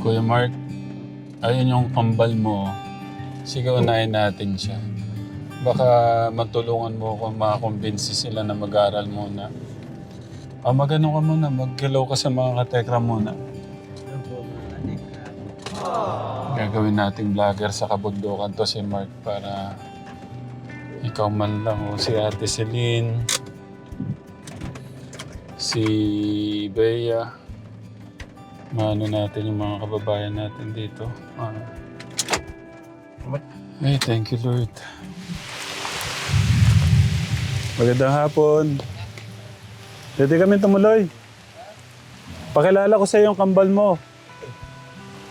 Kuya Mark, ayun yung kambal mo. Sige, unahin natin siya. Baka matulungan mo kung makakumbinsi sila na mag-aral muna. Ah, magano ka muna, mag-hello ka sa mga katekra muna. Gagawin nating vlogger sa kabundukan to si Mark para ikaw man lang o si Ate Celine, si Bea, maano natin yung mga kababayan natin dito. Ah. Ay, thank you Lord. Magandang hapon. Pwede kami tumuloy. Pakilala ko sa iyo yung kambal mo.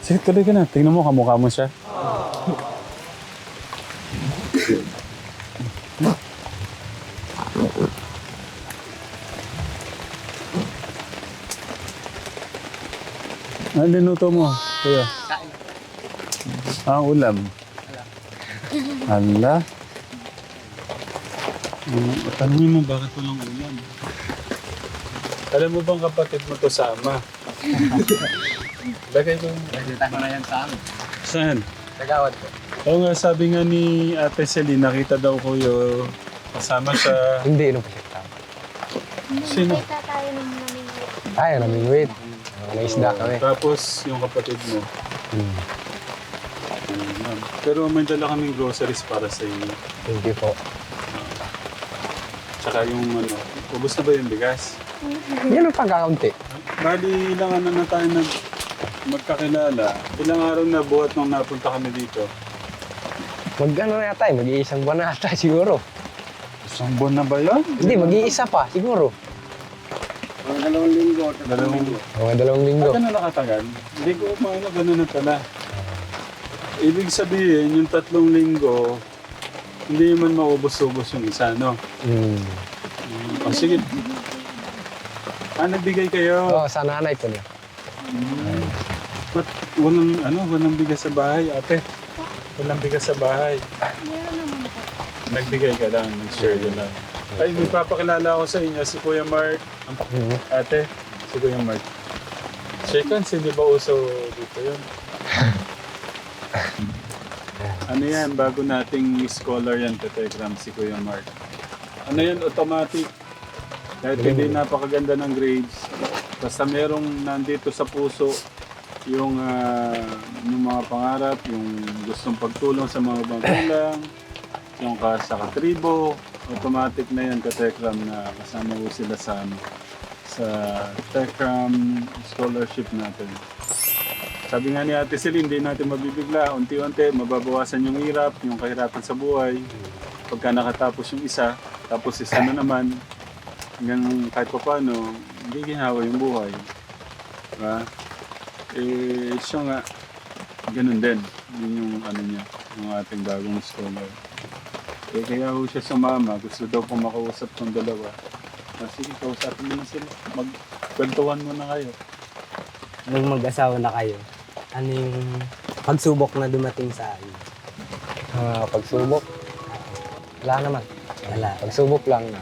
Sige, tuloy ka na. Tingnan mo, kamukha mo siya. Ano niluto mo, kuya? Ah, ulam. Hala. Um, tanongin mo bakit walang ulam? Alam mo bang kapatid mo to sa ama? Lagay ko. Nakita ko na yan sa amin. Saan? Tagawad ko. Oo nga, sabi nga ni Ate Celine, nakita daw ko yung kasama sa... Hindi, pa siya tama. Sino? Nakita tayo ng namingwit. Ay, namingwit. May isda kami. Tapos yung kapatid mo. Hmm. Ayun, ma'am. Pero may dala kaming groceries para sa inyo. Thank you po. Tsaka yung ano, ubos na ba yung bigas? Yan ang pagkakaunti. Bali, ilang ano na tayo nag magkakilala. Ilang araw na buhat nung napunta kami dito. Mag ano na tayo, mag-iisang buwan na ata siguro. Isang buwan na ba yun? Hindi, mag-iisa pa siguro. dalawang linggo. Dalawang linggo. Mga dalawang linggo. Ah, ganun nakatagal? Hindi ko maano, ganun na pala. Ibig sabihin, yung tatlong linggo, hindi man maubos-ubos yung isa, no? Hmm. Mm, O sige. Ah, nagbigay kayo. Oo, sa nanay ko niya. Mm. Ba't walang, ano, walang bigas sa bahay, ate? Walang bigas sa bahay. Meron naman po. Nagbigay ka lang, nag-share ka lang. Ay, may papakilala ako sa inyo, si Kuya Mark. Hmm. Ate, si Kuya Mark. Hands, hindi ba uso dito yun? ano yan, bago nating scholar yan, Tetegram, si Kuya Mark. Ano yan, automatic. Kahit hindi napakaganda ng grades, basta merong nandito sa puso yung, ah, yung mga pangarap, yung gustong pagtulong sa mga magulang, yung ka sa katribo, automatic na yan, Katekram, na kasama ko sila sa ano, sa Tekram scholarship natin. Sabi nga ni Ate Celine, hindi natin mabibigla. Unti-unti, mababawasan yung hirap, yung kahirapan sa buhay. Pagka nakatapos yung isa, tapos isa na naman, hanggang kahit pa paano, hindi ginawa yung buhay. Diba? Eh, siya nga, ganun din. Yun yung ano niya, yung ating bagong scholar. Eh, kaya ho siya sumama. Gusto daw pong makausap ng dalawa. Ah, sige, kausapin mo na sila. Magkwentuhan muna kayo. nung mag-asawa na kayo, ano yung pagsubok na dumating sa akin? Ah, pagsubok. Wala naman. Wala. Pagsubok lang na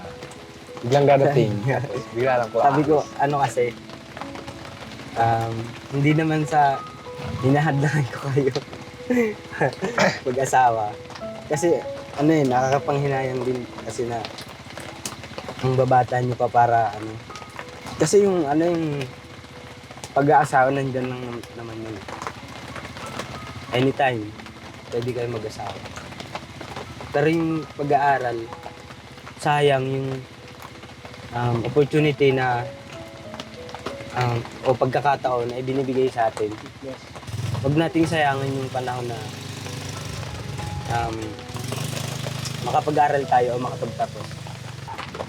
biglang dadating. Tapos Bigla lang po. Sabi ko, ano kasi, um, hindi naman sa hinahadlangan ko kayo mag-asawa. Kasi, ano eh, nakakapanghinayang din kasi na ang babata niyo pa para ano. Kasi yung ano yung pag-aasawa nandyan lang nam- naman yun. Anytime, pwede kayo mag-asawa. Pero yung pag-aaral, sayang yung um, opportunity na um, o pagkakataon na ibinibigay sa atin. Huwag nating sayangan yung panahon na um, makapag-aral tayo o makapagtapos.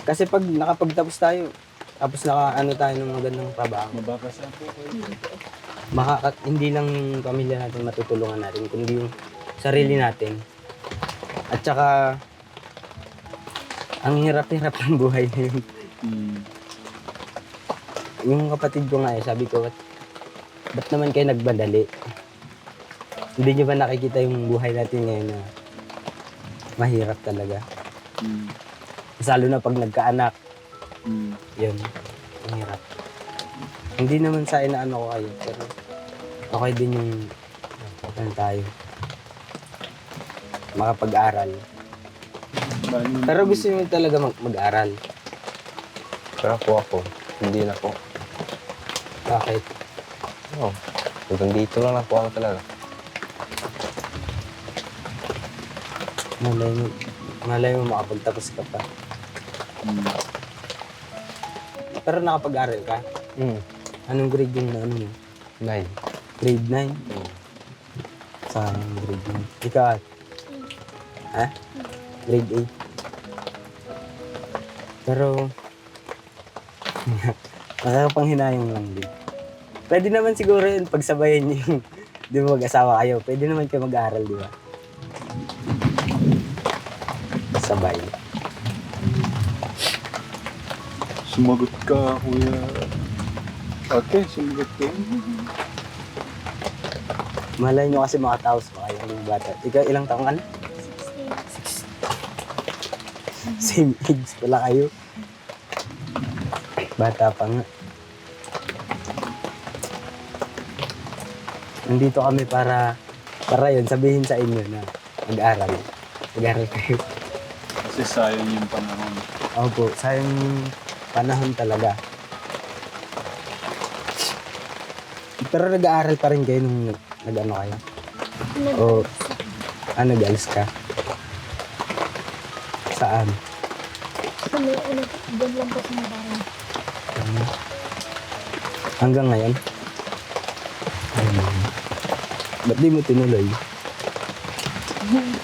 Kasi pag nakapagtapos tayo, tapos naka ano tayo ng magandang trabaho, Mababasa po kayo. makaka, hindi lang yung pamilya natin matutulungan natin, kundi yung sarili natin. At saka, ang hirap-hirap ng buhay na yun. Mm. Yung kapatid ko nga eh, sabi ko, ba't, ba't naman kayo nagbadali? Hindi nyo ba nakikita yung buhay natin ngayon na mahirap talaga? Mm. Lalo na pag nagkaanak, Mm. yun, ang hirap. Hindi naman sa inaano ko kayo, pero okay din yung ano tayo makapag-aral. Pero gusto niyo talaga mag- mag-aral. Pero po ako, hindi na po. Bakit? Oh, hanggang dito lang lang po ako talaga. Malay mo, malay mo makapagtapos ka pa. Hmm. Pero nakapag-aral ka? Hmm, Anong grade yung ano mo? nine. Grade 9? Hmm. Sa grade 9. Ikaw? Ha? Grade 8. Pero, nakakapanghinayang lang din. Pwede naman siguro yun pagsabayan niyo yung di ba mag-asawa kayo. Pwede naman kayo mag-aaral, di ba? Sabay. Sumagot ka, kuya. Ate, sumagot ka. Malay nyo kasi makataos pa kayo ng bata. Ikaw ilang taong ka na? 16. Same age pala kayo. Bata pa nga. Nandito kami para para yun, sabihin sa inyo na mag-aral. Mag-aral kayo. Kasi sayang yung panahon. Opo, sayang panahon talaga. Pero nag-aaral pa rin kayo nung nag- nag-ano kayo? O, ah, nag-alis ka? Saan? Ano, ano, doon lang po sa nabaran. Ano? Hanggang ngayon? Hmm. Ba't di mo tinuloy?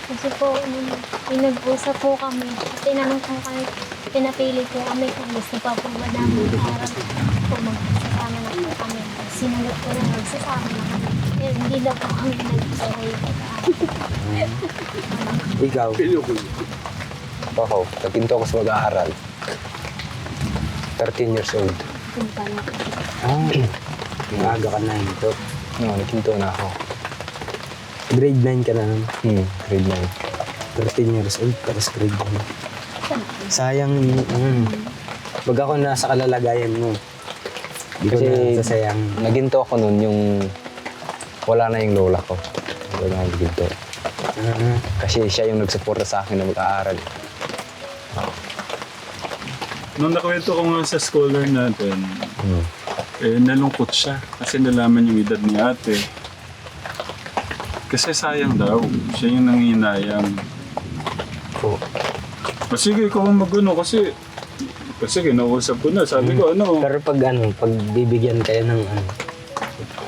Kasi po, nung nung nag-usap po kami, tinanong ko kami, pinapili po kami kung gusto pa po ba namin harap po magsasama na po kami. Sinagot ko na magsasama na kami. Eh, hindi na po kami nagsaray po Ikaw? Ako, nagpinto ako sa mag-aaral. 13 years old. Punta na po. Ah, maaga ka na ito. No, nagpinto na ako. Grade 9 ka na nun. Hmm, grade 13 years old, tapos grade 9. Sayang, mm, Pag ako nasa kalalagayan mo, di ko Kasi- na sasayang. 9. Naginto ako nun yung wala na yung lola ko. Wala na naginto. Ah, Kasi siya yung nagsuporta sa akin na mag-aaral. Nung nakwento ko nga sa scholar natin, Hmm. eh, nalungkot siya kasi nalaman yung edad ni ate. Kasi sayang daw, siya yung nanginayang. Po. O sige, ikaw ang mag-ano kasi kasi kinausap ko na. Sabi ko, ano, Pero pag ano, pag bibigyan kayo ng ano,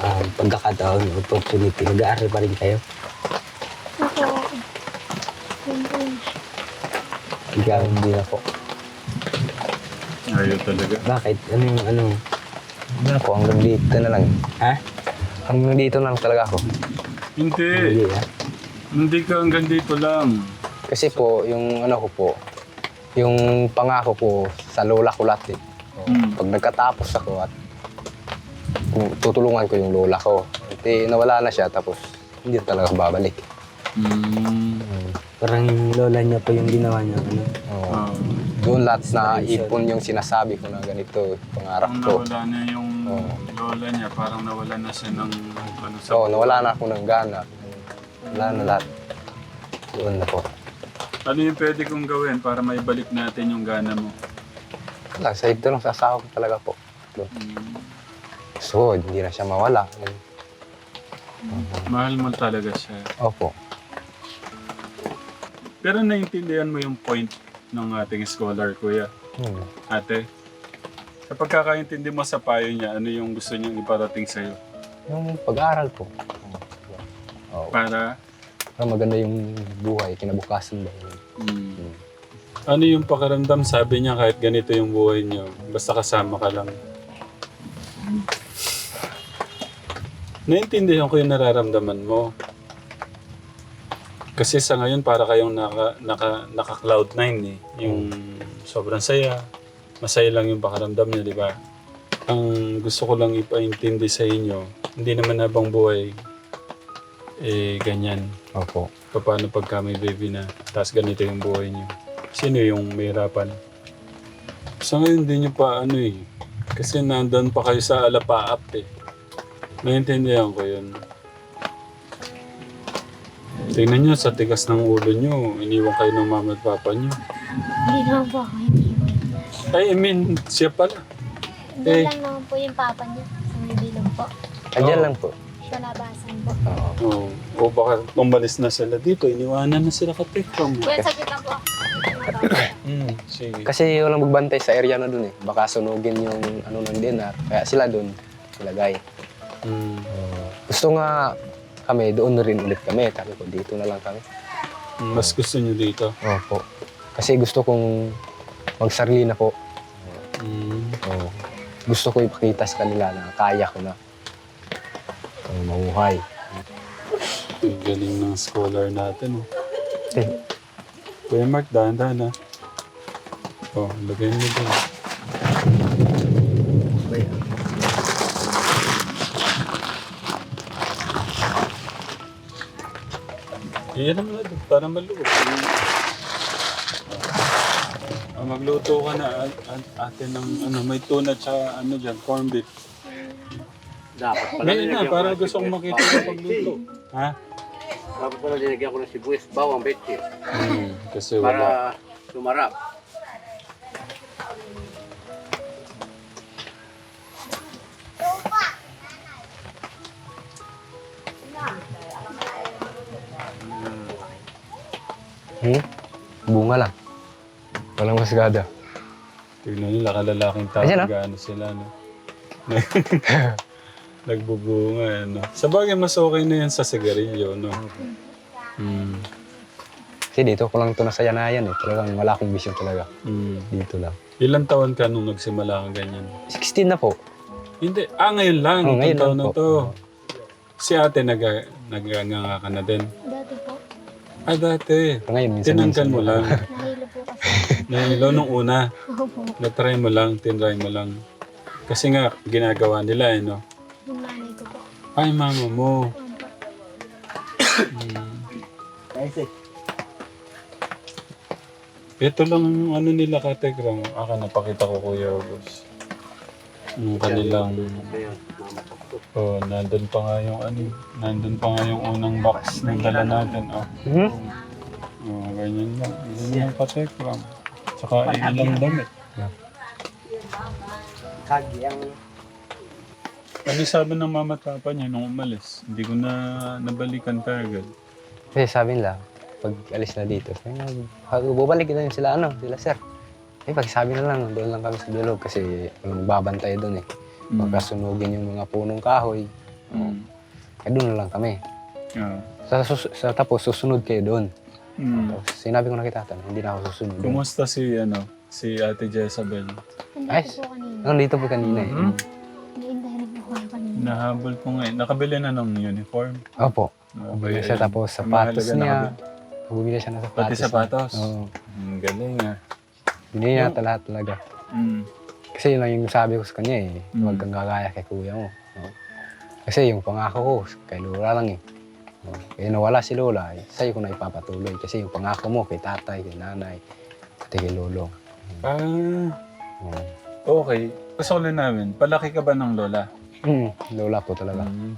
um, pagkakataon, opportunity, mag-aaral pa rin kayo. Ako. Ikaw, Hindi na po. ayaw talaga. bakit? Ano yung ano? Hindi na po, hanggang dito na lang. Ha? Hanggang dito na lang talaga ako. Hindi, Hindi ha? hindi ka hanggang dito lang. Kasi po, yung ano ko po, yung pangako ko sa lola ko lahat eh. Hmm. Pag nagkatapos ako at tutulungan ko yung lola ko, iti nawala na siya tapos hindi talaga babalik. Hmm. Parang yung lola niya pa yung ginawa niya. Ano? Oo. Ah, Doon lahat na ipon yung sinasabi ko na ganito, pangarap parang ko. nawala na yung Oo. lola niya, parang nawala na siya ng ano sa... So, nawala na ako ng gana. Wala na lahat. Doon na po. Ano yung pwede kong gawin para maibalik natin yung gana mo? Wala, sa ito lang sa asawa ko talaga po. Doon. Hmm. So, hindi na siya mawala. Mahal mo talaga siya. Opo. Pero naiintindihan mo yung point ng ating scholar, kuya. Hmm. Ate, kapag kakaintindi mo sa payo niya, ano yung gusto niyang iparating sa'yo? Yung pag-aaral po. Oo. Para, Para maganda yung buhay, kinabukasan ba? hmm, ano yung pakiramdam? Sabi niya kahit ganito yung buhay niyo, basta kasama ka lang. Naintindihan ko yung nararamdaman mo. Kasi sa ngayon para kayong naka, naka, naka cloud nine eh. Yung sobrang saya. Masaya lang yung pakiramdam niya, di ba? Ang gusto ko lang ipaintindi sa inyo, hindi naman habang buhay eh ganyan. Opo. Paano pagka may baby na, tapos ganito yung buhay niyo? Sino yung mahirapan? Sa ngayon, hindi niyo pa ano eh. Kasi nandun pa kayo sa alapaap eh. Naintindihan ko yun. Tingnan nyo, sa tigas ng ulo nyo, iniwan kayo ng mama at papa nyo. Hindi naman po ako iniwan. Ay, I mean, siya pala. Hindi Eh. lang naman po yung papa niya. Sa may bilog po. Andyan Oo. lang po. Sa labasan po. Oo. Oo. O baka umalis na sila dito, iniwanan na sila katekram. Kuya, saglit lang po ako. Hmm, sige. Kasi walang magbantay sa area na dun eh. Baka sunugin yung ano ng dinar. Kaya sila dun, ilagay. Hmm. Gusto nga kami, doon na rin ulit kami. Sabi ko, dito na lang kami. Mas gusto nyo dito. Opo. Kasi gusto kong magsarili na po. Hmm. Oo. Gusto ko ipakita sa kanila na kaya ko na ang mamuhay. Galing ng scholar natin. Oh. Eh, Kuya Mark, dahan-dahan ha. Oh, lagay mo doon. Iyan naman na doon, para maluto. Ah, magluto ka na at, at, ate ng ano, may tuna tsaka ano dyan, corned beef. Dapat pala Ngayon na, nilagyan ko para ng gusto kong makita yung pagluto. Ha? Dapat pala nilagyan ko ng sibuyas, bawang, betche. Hmm, kasi wala. Para sumarap. Hmm? Bunga lang. Walang masgada. Tignan nila, kalalaking tao, Ayan, ah. gaano sila, no? Nagbubunga, ano. Sa bagay, mas okay na yan sa sigarilyo, no? Hmm. Kasi dito ko lang ito nasayanayan eh. Talagang wala akong vision talaga. Hmm. Dito lang. Ilang taon ka nung nagsimula ka ganyan? 16 na po. Hindi. Ah, ngayon lang. Oh, ngayon taon lang na po. to. Si ate nag naganganga ka na din. Dati po, Ah, dati. Ngayon, minsan Tinangkan mo lang. nahilo po kasi. Nahilo nung una. Opo. Na-try mo lang, tinry mo lang. Kasi nga, ginagawa nila, eh, no? Ay, mama mo. Opo. Ito lang yung ano nila kategram. Aka napakita ko Kuya August. Yung kanilang... Oh, nandun pa nga yung ano. Nandun pa nga yung unang box ng dala natin. Oh, Hmm? oh ganyan lang. Ganyan yung kategram. Tsaka ilang damit. Kagi ang... Ano sabi ng mama at papa niya nung umalis? Hindi ko na nabalikan ka agad. Kasi sabi nila, pag alis na dito, sabi nila, "Ah, bubalik na yun sila, ano, sila sir. Eh, pag sabi na lang, doon lang kami sa bilog kasi walang babantay doon eh. Mm. Pagkasunugin yung mga punong kahoy, Mm. eh doon na lang kami. Ah. Sa, sus- sa tapos, susunod kayo doon. Mm. Tapos, sinabi ko na kita, hindi na ako susunod doon. Kumusta si ano? Si Ate Jezabel? Nandito po kanina. Nandito po kanina eh. Mm. Nahabol ko nga eh. Nakabili na ng uniform. Opo. Okay. Bumili siya tapos sapatos mahalaga niya. Bumili siya ng sapatos. Pati sapatos? Oo. Ang galing ah. Binili niya ata lahat talaga. Mm. Kasi yun lang yung sabi ko sa kanya eh. Mm. Huwag kang gagaya kay kuya mo. Oo. Kasi yung pangako ko, kay Lola lang eh. Oo. Kaya nawala si Lola, eh, sa'yo ko na ipapatuloy. Kasi yung pangako mo kay tatay, kay nanay, pati kay Lolo. Ah, Oo. okay. Gusto ko lang namin, palaki ka ba ng lola? Mm, Lola po talaga. Mm.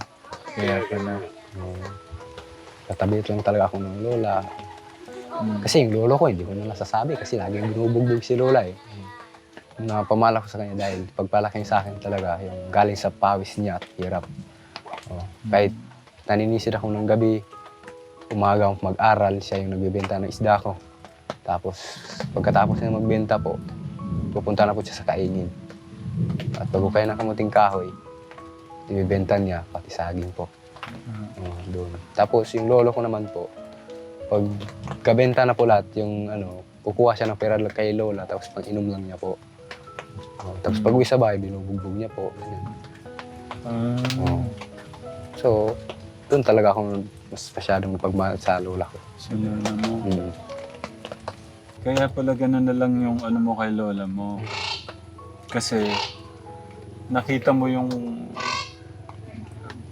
Kaya pala. Oo. Katabi lang talaga ako ng Lola. Mm. Kasi yung lolo ko, hindi ko na nasasabi kasi laging binubugbog si Lola eh. Napamala ko sa kanya dahil pagpalaki sa akin talaga, yung galing sa pawis niya at hirap. Oh, kahit naninisid ako ng gabi, umaga ako mag-aral, siya yung nagbibenta ng isda ko. Tapos pagkatapos niya magbenta po, pupunta na po siya sa kaingin. At pag ukay ng kamuting kahoy, ibibenta niya, pati saging po. Oh, doon. Tapos yung lolo ko naman po, pag kabenta na po lahat, yung ano, kukuha siya ng pera kay lola, tapos pang inom lang niya po. Oh, tapos pag uwi sa bahay, binubugbog niya po. Ganyan. Ah, Oo. So, doon talaga ako mas masyadong napagmahal sa lola ko. sa lola mo. Mm. Kaya pala ganun na lang yung ano mo kay lola mo. Kasi nakita mo yung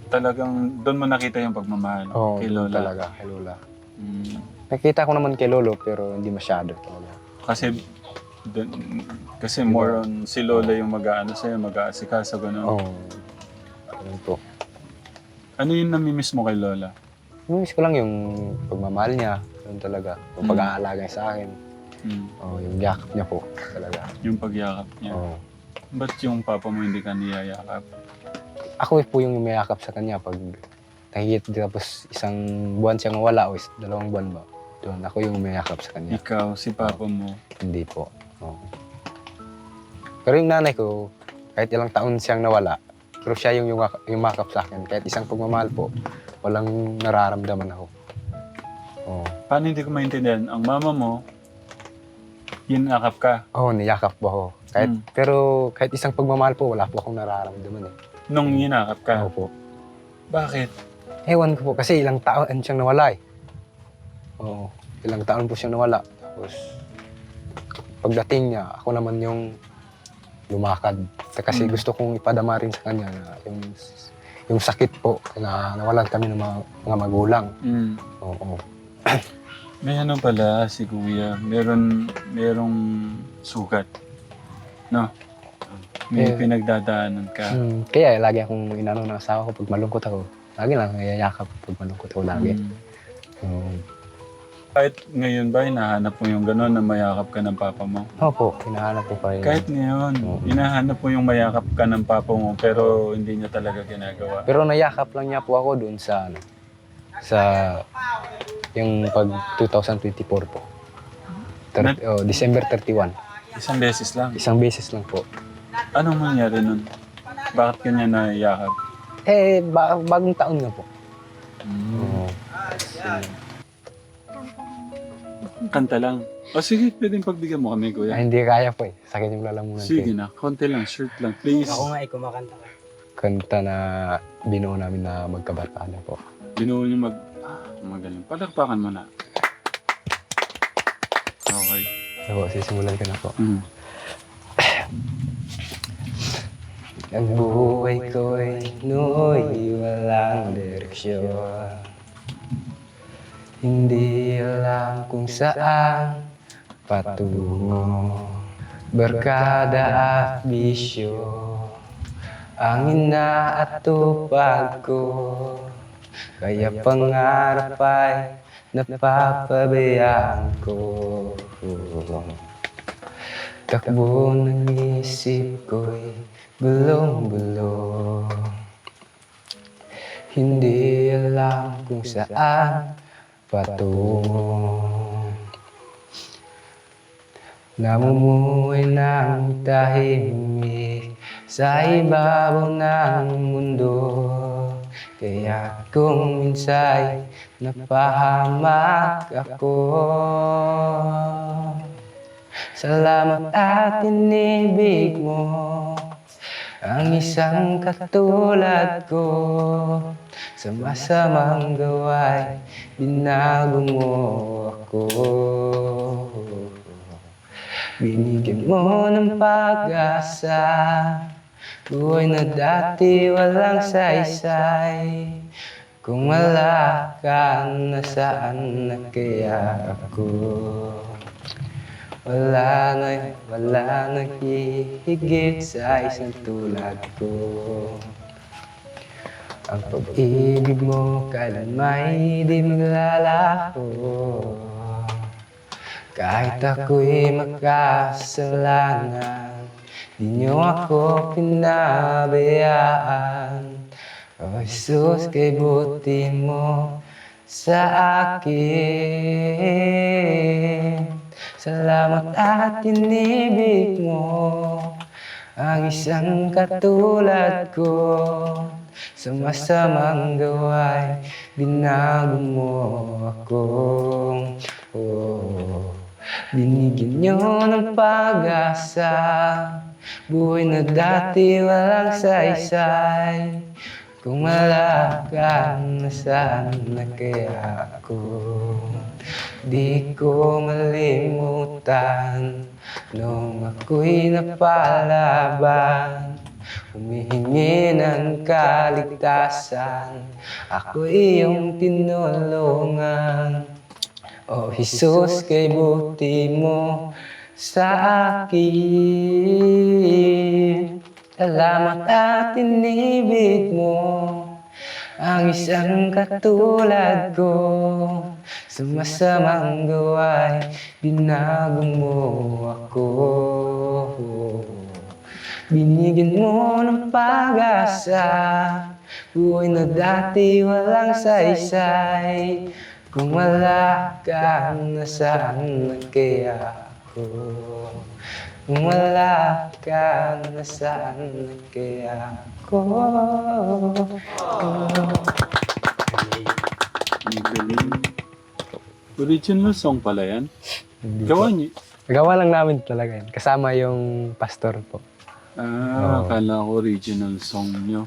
talagang doon mo nakita yung pagmamahal Oo, kay lola. talaga, kay lola. Mm. Nakita ko naman kay lolo, pero hindi masyado. Talaga. Kasi dun, kasi more on si lola yung mag-aano sa'yo, mag-aasikaso ganun. Oo. Oh, Ganun po. Ano yung namimiss mo kay Lola? Miss ko lang yung pagmamahal niya. Yun talaga. Yung Mm. pag-aalaga niya sa akin. Hmm. Oh, yung yakap niya po. Talaga. Yung pagyakap niya. Oh. Ba't yung papa mo hindi ka niyayakap? Ako po yung umayakap sa kanya pag nakikita tapos isang buwan siyang wala o is, dalawang buwan ba. Doon ako yung umayakap sa kanya. Ikaw, si papa mo. Hindi po. Oo. Pero yung nanay ko, kahit ilang taon siyang nawala, pero siya yung yumak- yumakap sa akin. Kahit isang pagmamahal po, walang nararamdaman ako. Oo. Paano hindi ko maintindihan? Ang mama mo, yinakap ka. Oo, niyakap po ako. Kahit, Mm. Pero kahit isang pagmamahal po, wala po akong nararamdaman eh. Nung yinakap ka. Oo po. Bakit? Ewan ko po, kasi ilang taon siyang nawala eh. Oo, ilang taon po siyang nawala. Tapos, pagdating niya, ako naman yung lumakad. Kasi Mm. gusto kong ipadama rin sa kanya na yung, yung sakit po na nawalan kami ng mga, mga magulang. Mm. Oo. May ano pala si kuya, meron, merong sugat. No? May Eh. pinagdadaanan ka. Hmm, kaya lagi akong inano ng asawa ko pag malungkot ako. Lagi lang nayayakap pag malungkot ako lagi. Mm. Oo. Kahit ngayon ba, hinahanap mo yung gano'n na mayakap ka ng papa mo? Opo, hinahanap ko pa rin. Kahit ngayon, Oo. hinahanap mo yung mayakap ka ng papa mo pero hindi niya talaga ginagawa. Pero nayakap lang niya po ako doon sa ano, sa yung pag 2024 po. Thir- oh, December 31. Isang beses lang. Isang beses lang po. Anong nangyari nun? Bakit kanya nayakap? Eh, ba- bagong taon nga po. Mm. Oo. Kanta lang. O sige, pwedeng pagbigyan mo kami, Ay, kuya. hindi kaya po eh. Sakit yung lalamunan ko. Sige eh. na, konti lang, short lang, please. Ako nga eh, kumakanta ka. Kanta na binuo namin na magkabarkada po. Binuo niyo mag... Ah, magaling. Palakpakan mo na. Okay. So, sisimulan ko na po. Mm. Ang buhay ko'y nooy walang direksyon. Hindi alam kung saan patungo. Barkada at bisyo Ang ina at tupag ko. Kaya pangarap ay napapabayaan ko Takbo ng isip ko'y bulong-bulong Hindi alam kung saan patungo. Namumuhay ng tahimik sa ibabaw ng mundo. Kaya kung minsa'y napahamak ako Salamat at inibig mo Ang isang katulad ko. Sa masamang gawa'y binago mo ako. Binigyan mo ng pag-asa Buhay na dati walang saysay. Kung wala ka, nasaan na kaya ako wala na, wala na hihigit sa isang tulad ko. Ang pag-ibig mo kailan may di maglalako. Kahit ako'y makasalanan, di niyo ako pinabayaan. O Jesus, kay buti mo sa akin. Salamat at inibig mo ang isang katulad ko sa masamang gawa'y binago mo ako. Oh, binigyan niyo ng pag-asa buhay na dati walang saysay. Kung wala ka, nasaan na kaya ako? Di ko malimutan Nung ako'y napalaban Humihingi ng kaligtasan. Ako iyong tinulungan. O Jesus, kay buti mo sa akin. Salamat at inibig mo ang isang katulad ko Sa masamang gawain Binago mo ako Binigyan mo ng pag-asa Buhay na dati walang saysay Kung wala ka, nasaan na kaya ako? Kung wala ka, nasaan na kaya ako? Ang galing. Original song pala yan. Gawa niyo. Gawa lang namin talaga yan. Kasama yung pastor po. Ah, akala ko original song niyo.